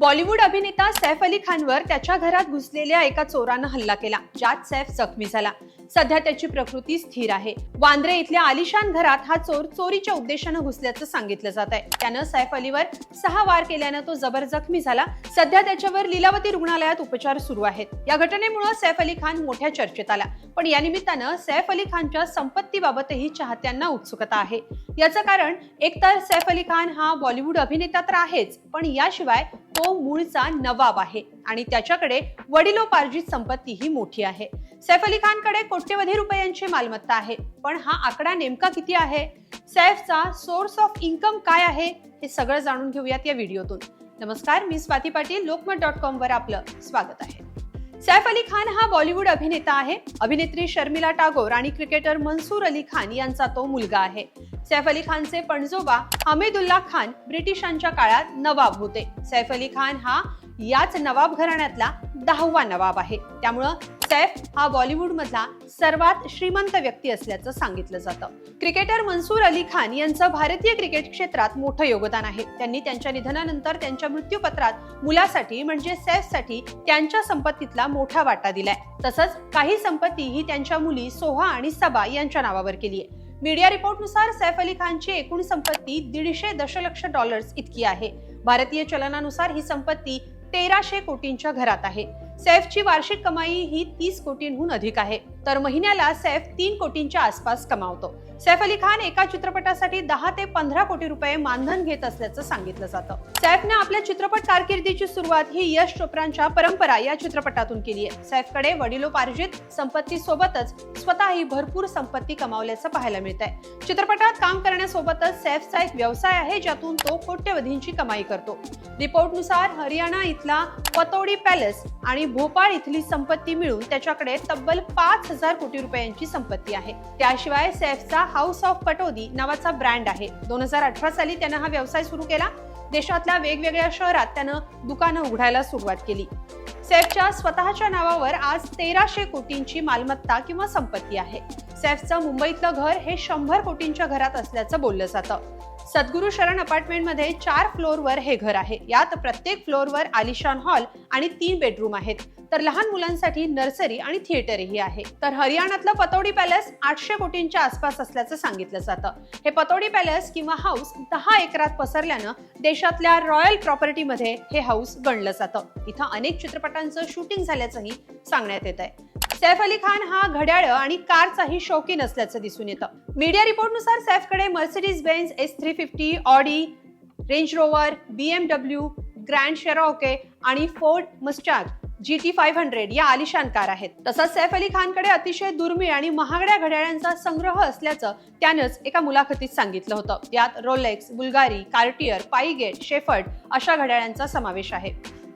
बॉलिवूड अभिनेता सैफ अली खानवर त्याच्या घरात घुसलेल्या एका चोरानं हल्ला केला ज्यात सैफ जखमी झाला. सध्या त्याची प्रकृती स्थिर आहे. वांद्रे इथल्या आलिशान घरात हा चोर चोरीच्या उद्देशानं घुसल्याचं सांगितलं जात आहे. त्यानं सैफ अलीवर सहा वार केल्यानं तो जबर जखमी झाला. सध्या त्याच्यावर लिलावती रुग्णालयात उपचार सुरू आहेत. या घटनेमुळे सैफ अली खान मोठ्या चर्चेत आला. पण या निमित्तानं सैफ अली खानच्या संपत्तीबाबतही चाहत्यांना उत्सुकता आहे. याचं कारण एकतर सैफ अली खान हा बॉलिवूड अभिनेता तर आहेच पण याशिवाय तो मूळचा नवाब आहे. आणि त्याच्याकडे वडिलोपार्जित संपत्ती ही मोठी आहे. सैफ अली खानकडे कोट्यवधी रुपयांची मालमत्ता आहे. पण हा आकडा नेमका किती आहे? सैफचा सोर्स ऑफ इन्कम काय आहे? हे सगळं जाणून घेऊयात या व्हिडिओतून. नमस्कार मी स्वाती पाटील लोकमत डॉट कॉम वर आपलं स्वागत आहे. सैफ अली खान हा बॉलिवूड अभिनेता आहे. अभिनेत्री शर्मिला टागोर आणि क्रिकेटर मनसूर अली खान यांचा तो मुलगा आहे. सैफ अली खानचे पणजोबा हमीदुल्ला खान ब्रिटिशांच्या काळात नवाब होते. सैफ अली खान हा याच नवाब घराण्यातला दहावा नवाब आहे. त्यामुळं सैफ हा बॉलिवूडमधला सर्वात श्रीमंत व्यक्ती असल्याचं सांगितलं जातं. क्रिकेटर मनसूर अली खान यांचं भारतीय क्रिकेट क्षेत्रात मोठं योगदान आहे. त्यांनी त्यांच्या निधनानंतर त्यांच्या मृत्यूपत्रात मुलासाठी म्हणजे सैफसाठी त्यांच्या संपत्तीतला मोठा वाटा दिलाय. तसंच काही संपत्ती ही त्यांच्या मुली सोहा आणि सबा यांच्या नावावर केली आहे मीडिया रिपोर्टनुसार सैफ अली खानची एकूण संपत्ती दीडशे दशलक्ष डॉलर्स इतकी आहे. भारतीय चलनानुसार ही संपत्ती तेराशे कोटींच्या घरात आहे. सैफची वार्षिक कमाई ही तीस कोटींहून अधिक आहे. तर महिन्याला सैफ तीन कोटींच्या आसपास कमावतो. सैफ अली खान एका चित्रपटासाठी दहा ते पंधरा कोटी रुपये मानधन घेत असल्याचं सांगितलं जातं. सैफने आपल्या चित्रपट कारकिर्दीची सुरुवात ही यश चोप्रांच्या परंपरा या चित्रपटातून केली आहे. सैफकडे वडिलोपार्जित संपत्ती सोबतच स्वतःही भरपूर संपत्ती कमावल्याचं पाहायला मिळत आहे चित्रपटात काम करण्यासोबतच सैफचा एक व्यवसाय आहे ज्यातून तो कोट्यवधींची कमाई करतो. रिपोर्टनुसार हरियाणा इथला पतोडी पॅलेस आणि भोपाळ इथली संपत्ती मिळून त्याच्याकडे तब्बल पाच हजार कोटी रुपयांची संपत्ती आहे. त्याशिवाय सैफचा हाऊस ऑफ पटोदी नावाचा ब्रँड आहे. दोन हजार अठरा साली त्यानं हा व्यवसाय सुरू केला. देशातल्या वेगवेगळ्या शहरात त्यानं दुकानं उघडायला सुरुवात केली. सैफच्या स्वतःच्या नावावर आज तेराशे कोटींची मालमत्ता किंवा संपत्ती आहे. सैफचं मुंबईतलं घर हे शंभर कोटींच्या घरात असल्याचं बोललं जातं. सद्गुरू शरण अपार्टमेंटमध्ये चार फ्लोअरवर हे घर आहे. यात प्रत्येक फ्लोअरवर आलिशान हॉल आणि तीन बेडरूम आहेत. तर लहान मुलांसाठी नर्सरी आणि थिएटरही आहे. तर हरियाणातलं पतोडी पॅलेस आठशे कोटींच्या आसपास असल्याचं सांगितलं जातं. हे पतोडी पॅलेस किंवा हाऊस दहा एकरात पसरल्यानं देशातल्या रॉयल प्रॉपर्टीमध्ये हे हाऊस गणलं जातं. इथं अनेक चित्रपटांचं शूटिंग झाल्याचंही सांगण्यात येत आहे. सैफ अली खान हा घड्याळ आणि कारचाही शौकीन असल्याचं दिसून येतं. मीडिया रिपोर्टनुसार सैफकडे Mercedes Benz S three fifty Audi Range Rover BMW Grand Cherokee आणि Ford Mustang G T five hundred या आलिशान कार आहेत. तसंच सैफ अली खानकडे अतिशय दुर्मिळ आणि महागड्या घड्याळांचा संग्रह असल्याचं त्यानंच एका मुलाखतीत सांगितलं होतं. यात Rolex Bulgari Cartier Piaget Chopard अशा घड्याळांचा समावेश आहे.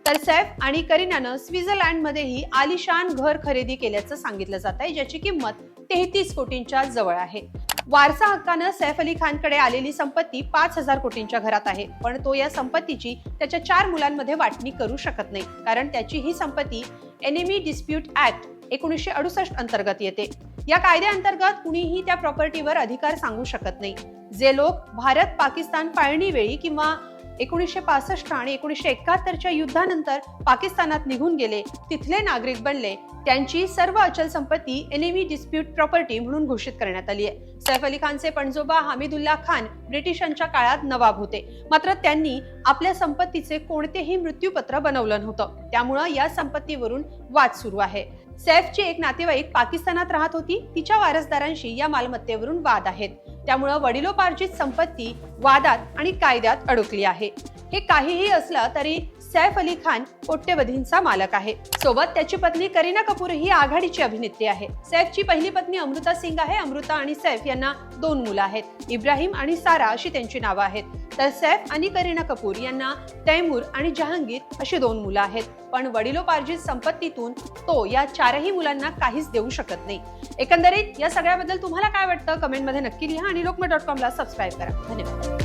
तर सैफ आणि करीनानं स्वित्झर्लंडमध्येही आलिशान घर खरेदी केल्याचं सांगितलं जात आहे ज्याची किंमत तेहतीस कोटींच्या जवळ आहे. वारसा हक्कानं सैफ अली खानकडे आलेली संपत्ती पाच हजार कोटींच्या घरात आहे पण तो या संपत्तीची त्याच्या चार मुलांमध्ये वाटणी करू शकत नाही कारण त्याची ही संपत्ती एनिमी डिस्प्यूट ऍक्ट एकोणीसशे अडुसष्ट अंतर्गत येते. या कायद्याअंतर्गत कुणीही त्या प्रॉपर्टीवर अधिकार सांगू शकत नाही. जे लोक भारत पाकिस्तान फाळणीवेळी किंवा एकोणीसशे पासष्ट आणि एकोणीसशे एकाहत्तरच्या युद्धानंतर पाकिस्तानात निघून गेले. तिथले नागरिक बनले. त्यांची सर्व अचल संपत्ती एनिमी डिस्प्यूट प्रॉपर्टी म्हणून घोषित करण्यात आली आहे. सैफ अली खानचे पणजोबा हमीदुल्ला खान ब्रिटिशांच्या काळात नवाब होते. मात्र त्यांनी आपल्या संपत्तीचे कोणतेही मृत्यूपत्र बनवलं नव्हतं. त्यामुळं या संपत्तीवरून वाद सुरू आहे. सैफची एक नातेवाईक पाकिस्तानात राहत होती. तिच्या वारसदारांशी या मालमत्तेवरून वाद आहेत. त्यामुळं वडिलोपार्जित संपत्ती वादात आणि कायद्यात अडकली आहे. हे काहीही असलं तरी सैफ अली खान कोट्यवधींचा मालक आहे. सोबत त्याची पत्नी करीना कपूर ही आघाडीची अभिनेत्री आहे. सैफची पहिली पत्नी अमृता सिंग आहे. अमृता आणि सैफ यांना दोन मुलं आहेत. इब्राहिम आणि सारा अशी त्यांची नावं आहेत. तर सैफ आणि करीना कपूर यांना तैमूर आणि जहांगीर अशी दोन मुलं आहेत. पण वडिलोपार्जित संपत्तीतून तो या चारही मुलांना काहीच देऊ शकत नाही. एकंदरीत या सगळ्याबद्दल तुम्हाला काय वाटतं? कमेंटमध्ये नक्की लिहा आणि लोकमत डॉट कॉमला सबस्क्राईब करा. धन्यवाद.